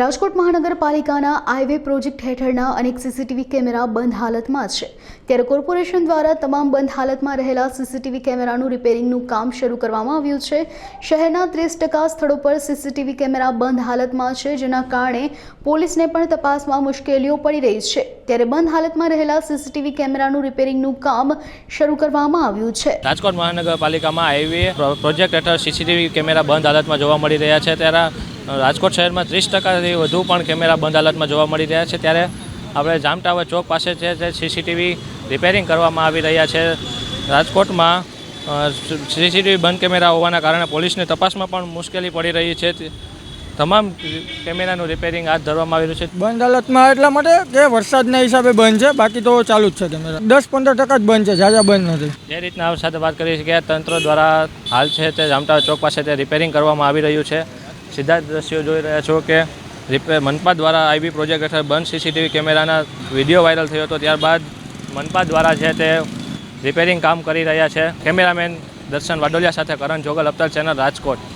રાજકોટ મહાનગરપાલિકાના highway project હેઠળના અનેક સીસીટીવી કેમેરા બંધ હાલતમાં છે. ત્યારે કોર્પોરેશન દ્વારા તમામ બંધ હાલતમાં રહેલા સીસીટીવી કેમેરાનું રિપેરિંગનું કામ શરૂ કરવામાં આવ્યું છે. શહેરના ત્રીસ ટકા સ્થળો પર સીસીટીવી કેમેરા બંધ હાલતમાં છે, જેના કારણે પોલીસને પણ તપાસમાં મુશ્કેલીઓ પડી રહી છે. ત્યારે બંધ હાલતમાં રહેલા સીસીટીવી કેમેરાનું રિપેરિંગનું કામ શરૂ કરવામાં આવ્યું છે. રાજકોટ મહાનગરપાલિકામાં હાઈવે પ્રોજેક્ટ હેઠળ સીસીટીવી કેમેરા બંધ હાલતમાં જોવા મળી રહ્યા છે. ત્યારે રાજકોટ શહેરમાં ત્રીસ ટકાથી વધુ પણ કેમેરા બંધ હાલતમાં જોવા મળી રહ્યા છે. ત્યારે આપણે જામટાવર ચોક પાસે છે તે સીસીટીવી રિપેરિંગ કરવામાં આવી રહ્યા છે. રાજકોટમાં સીસીટીવી બંધ કેમેરા હોવાના કારણે પોલીસની તપાસમાં પણ મુશ્કેલી પડી રહી છે. તમામ કેમેરાનું રિપેરિંગ હાથ ધરવામાં આવી રહ્યું છે. બંધ હાલતમાં એટલા માટે કે વરસાદના હિસાબે બંધ છે બાકી તો ચાલુ જ છે કેમેરા. દસ પંદર ટકા જ બંધ છે ઝાઝા બંધ નથી. જે રીતના સાથે વાત કરી છે કે તંત્ર દ્વારા હાલ છે તે જામટા ચોક પાસે તે રિપેરિંગ કરવામાં આવી રહ્યું છે. સીધા દ્રશ્યો જોઈ રહ્યા છો કે રિપેર મનપા દ્વારા આઈબી પ્રોજેક્ટ હેઠળ બંધ સીસીટીવી કેમેરાના વીડિયો વાયરલ થયો હતો. ત્યારબાદ મનપા દ્વારા છે તે રિપેરિંગ કામ કરી રહ્યા છે. કેમેરામેન દર્શન વાડોલિયા સાથે કરણ જોગલ અપ્તર ચેનલ રાજકોટ.